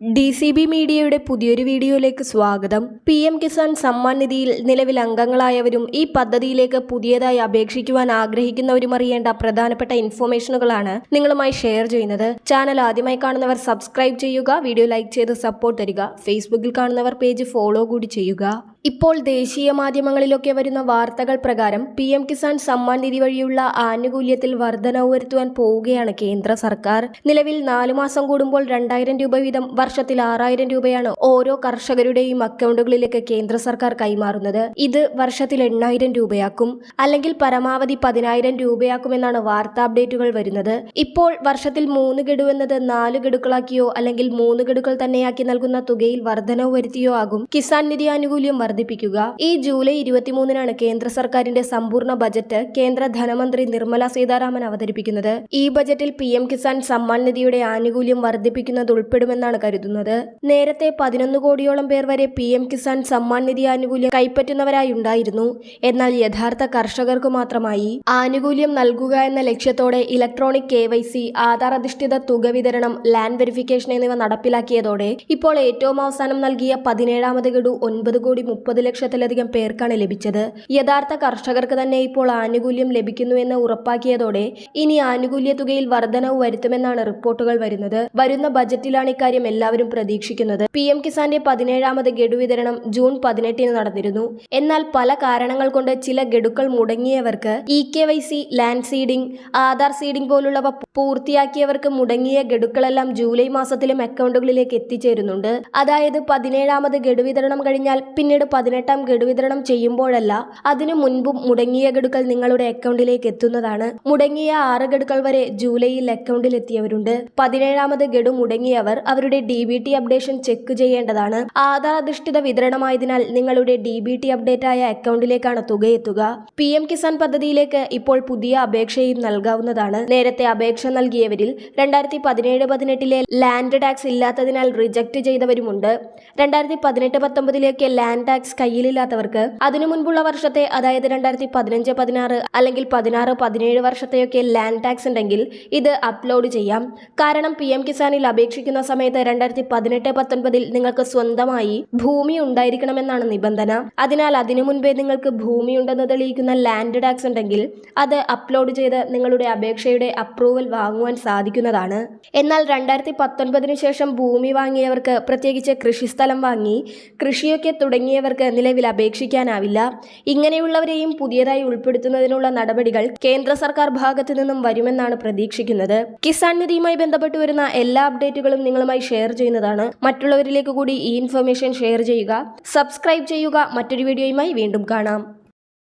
D C B മീഡിയയുടെ പുതിയൊരു വീഡിയോയിലേക്ക് സ്വാഗതം. പി എം കിസാൻ സമ്മാൻ നിധിയിൽ നിലവിൽ അംഗങ്ങളായവരും ഈ പദ്ധതിയിലേക്ക് പുതിയതായി അപേക്ഷിക്കുവാൻ ആഗ്രഹിക്കുന്നവരും അറിയേണ്ട പ്രധാനപ്പെട്ട ഇൻഫോർമേഷനുകളാണ് നിങ്ങളുമായി ഷെയർ ചെയ്യുന്നത്. ചാനൽ ആദ്യമായി കാണുന്നവർ സബ്സ്ക്രൈബ് ചെയ്യുക വീഡിയോ ലൈക്ക് ചെയ്ത് സപ്പോർട്ട് തരിക. ഫേസ്ബുക്കിൽ കാണുന്നവർ പേജ് ഫോളോ കൂടി ചെയ്യുക. ഇപ്പോൾ ദേശീയ മാധ്യമങ്ങളിലൊക്കെ വരുന്ന വാർത്തകൾ പ്രകാരം പി എം കിസാൻ സമ്മാൻ നിധി വഴിയുള്ള ആനുകൂല്യത്തിൽ വർധനവ് വരുത്തുവാൻ പോവുകയാണ് കേന്ദ്ര സർക്കാർ. നിലവിൽ നാലു മാസം കൂടുമ്പോൾ രണ്ടായിരം രൂപ വീതം വർഷത്തിൽ ആറായിരം രൂപയാണ് ഓരോ കർഷകരുടെയും അക്കൗണ്ടുകളിലേക്ക് കേന്ദ്ര സർക്കാർ കൈമാറുന്നത്. ഇത് വർഷത്തിൽ എണ്ണായിരം രൂപയാക്കും. അല്ലെങ്കിൽ പരമാവധി പതിനായിരം രൂപയാക്കുമെന്നാണ് വാർത്താ അപ്ഡേറ്റുകൾ വരുന്നത്. ഇപ്പോൾ വർഷത്തിൽ മൂന്ന് ഗഡു എന്നത് നാല് ഗഡുക്കളാക്കിയോ അല്ലെങ്കിൽ മൂന്ന് ഗഡുക്കൾ തന്നെയാക്കി നൽകുന്ന തുകയിൽ വർധനവ് വരുത്തിയോ ആകും. കിസാൻ നിധി ആനുകൂല്യം വർദ്ധിപ്പിക്കുക. ഈ ജൂലൈ ഇരുപത്തിമൂന്നിനാണ് കേന്ദ്ര സർക്കാരിന്റെ സമ്പൂർണ ബജറ്റ് കേന്ദ്ര ധനമന്ത്രി നിർമ്മല സീതാരാമൻ അവതരിപ്പിക്കുന്നത്. ഈ ബജറ്റിൽ പി എം കിസാൻ സമ്മാൻ നിധിയുടെ ആനുകൂല്യം വർദ്ധിപ്പിക്കുന്നത് ഉൾപ്പെടുമെന്നാണ് കരുതുന്നത്. നേരത്തെ പതിനൊന്ന് കോടിയോളം പേർ വരെ പി എം കിസാൻ സമ്മാൻ നിധി ആനുകൂല്യം കൈപ്പറ്റുന്നവരായി ഉണ്ടായിരുന്നു. എന്നാൽ യഥാർത്ഥ കർഷകർക്ക് മാത്രമായി. ആനുകൂല്യം നൽകുക എന്ന ലക്ഷ്യത്തോടെ electronic K Y C Aadhaar അധിഷ്ഠിത തുക വിതരണം ലാൻഡ് വെരിഫിക്കേഷൻ എന്നിവ നടപ്പിലാക്കിയതോടെ ഇപ്പോൾ ഏറ്റവും അവസാനം നൽകിയ പതിനേഴാമത് ഗഡു ഒൻപത് കോടി മുപ്പത് ലക്ഷത്തിലധികം പേർക്കാണ് ലഭിച്ചത്. യഥാർത്ഥ കർഷകർക്ക് തന്നെ ഇപ്പോൾ ആനുകൂല്യം ലഭിക്കുന്നുവെന്ന് ഉറപ്പാക്കിയതോടെ ഇനി ആനുകൂല്യ തുകയിൽ വർധനവ് വരുത്തുമെന്നാണ് റിപ്പോർട്ടുകൾ വരുന്നത്. വരുന്ന ബജറ്റിലാണ് ഇക്കാര്യം എല്ലാവരും പ്രതീക്ഷിക്കുന്നത്. പി എം കിസാന്റെ പതിനേഴാമത് ഗഡു വിതരണം ജൂൺ പതിനെട്ടിന് നടന്നിരുന്നു. എന്നാൽ പല കാരണങ്ങൾ കൊണ്ട് ചില ഗഡുക്കൾ മുടങ്ങിയവർക്ക് e K Y C land seeding Aadhaar seeding പോലുള്ളവ പൂർത്തിയാക്കിയവർക്ക് മുടങ്ങിയ ഗഡുക്കളെല്ലാം ജൂലൈ മാസത്തിലും അക്കൗണ്ടുകളിലേക്ക് എത്തിച്ചേരുന്നുണ്ട്. അതായത് പതിനേഴാമത് ഗഡു വിതരണം കഴിഞ്ഞാൽ പിന്നീട് പതിനെട്ടാം ഗഡു വിതരണം ചെയ്യുമ്പോഴല്ല അതിനു മുൻപും മുടങ്ങിയ ഗഡുക്കൾ നിങ്ങളുടെ അക്കൗണ്ടിലേക്ക് എത്തുന്നതാണ്. മുടങ്ങിയ ആറ് ഗഡുക്കൾ വരെ ജൂലൈയിൽ അക്കൗണ്ടിൽ എത്തിയവരുണ്ട്. പതിനേഴാമത് ഗഡു മുടങ്ങിയവർ അവരുടെ D B T updation check ചെയ്യേണ്ടതാണ്. ആധാർ അധിഷ്ഠിത വിതരണമായതിനാൽ നിങ്ങളുടെ ഡി ബി ടി അപ്ഡേറ്റ് ആയ അക്കൗണ്ടിലേക്കാണ് തുക എത്തുക. പി എം കിസാൻ പദ്ധതിയിലേക്ക് ഇപ്പോൾ പുതിയ അപേക്ഷയും നൽകാവുന്നതാണ്. നേരത്തെ അപേക്ഷ നൽകിയവരിൽ രണ്ടായിരത്തി പതിനേഴ് പതിനെട്ടിലെ ലാൻഡ് ടാക്സ് ഇല്ലാത്തതിനാൽ റിജക്ട് ചെയ്തവരുമുണ്ട്. രണ്ടായിരത്തി പതിനെട്ട് പത്തൊമ്പതിലേക്ക് ലാൻഡ് ടാക്സ് കയ്യിലില്ലാത്തവർക്ക് അതിനു മുൻപുള്ള വർഷത്തെ അതായത് രണ്ടായിരത്തി പതിനഞ്ച് പതിനാറ് അല്ലെങ്കിൽ പതിനാറ് പതിനേഴ് വർഷത്തെയൊക്കെ ലാൻഡ് ടാക്സ് ഉണ്ടെങ്കിൽ ഇത് അപ്ലോഡ് ചെയ്യാം. കാരണം പി എം കിസാനിൽ അപേക്ഷിക്കുന്ന സമയത്ത് രണ്ടായിരത്തി പതിനെട്ട് പത്തൊൻപതിൽ നിങ്ങൾക്ക് സ്വന്തമായി ഭൂമി ഉണ്ടായിരിക്കണമെന്നാണ് നിബന്ധന. അതിനാൽ അതിനു മുൻപേ നിങ്ങൾക്ക് ഭൂമി ഉണ്ടെന്ന് തെളിയിക്കുന്ന ലാൻഡ് ടാക്സ് ഉണ്ടെങ്കിൽ അത് അപ്ലോഡ് ചെയ്ത് നിങ്ങളുടെ അപേക്ഷയുടെ അപ്രൂവൽ വാങ്ങുവാൻ സാധിക്കുന്നതാണ്. എന്നാൽ രണ്ടായിരത്തി പത്തൊൻപതിനു ശേഷം ഭൂമി വാങ്ങിയവർക്ക് പ്രത്യേകിച്ച് കൃഷിസ്ഥലം വാങ്ങി കൃഷിയൊക്കെ തുടങ്ങിയവർക്ക് നിലവിൽ അപേക്ഷിക്കാനാവില്ല. ഇങ്ങനെയുള്ളവരെയും പുതിയതായി ഉൾപ്പെടുത്തുന്നതിനുള്ള നടപടികൾ കേന്ദ്ര സർക്കാർ ഭാഗത്തു നിന്നും വരുമെന്നാണ് പ്രതീക്ഷിക്കുന്നത്. കിസാൻ നിധിയുമായി ബന്ധപ്പെട്ട് വരുന്ന എല്ലാ അപ്ഡേറ്റുകളും നിങ്ങളുമായി ഷെയർ ചെയ്യുന്നതാണ്. മറ്റുള്ളവരിലേക്ക് കൂടി ഈ ഇൻഫർമേഷൻ ഷെയർ ചെയ്യുക. സബ്സ്ക്രൈബ് ചെയ്യുക. മറ്റൊരു വീഡിയോയുമായി വീണ്ടും കാണാം.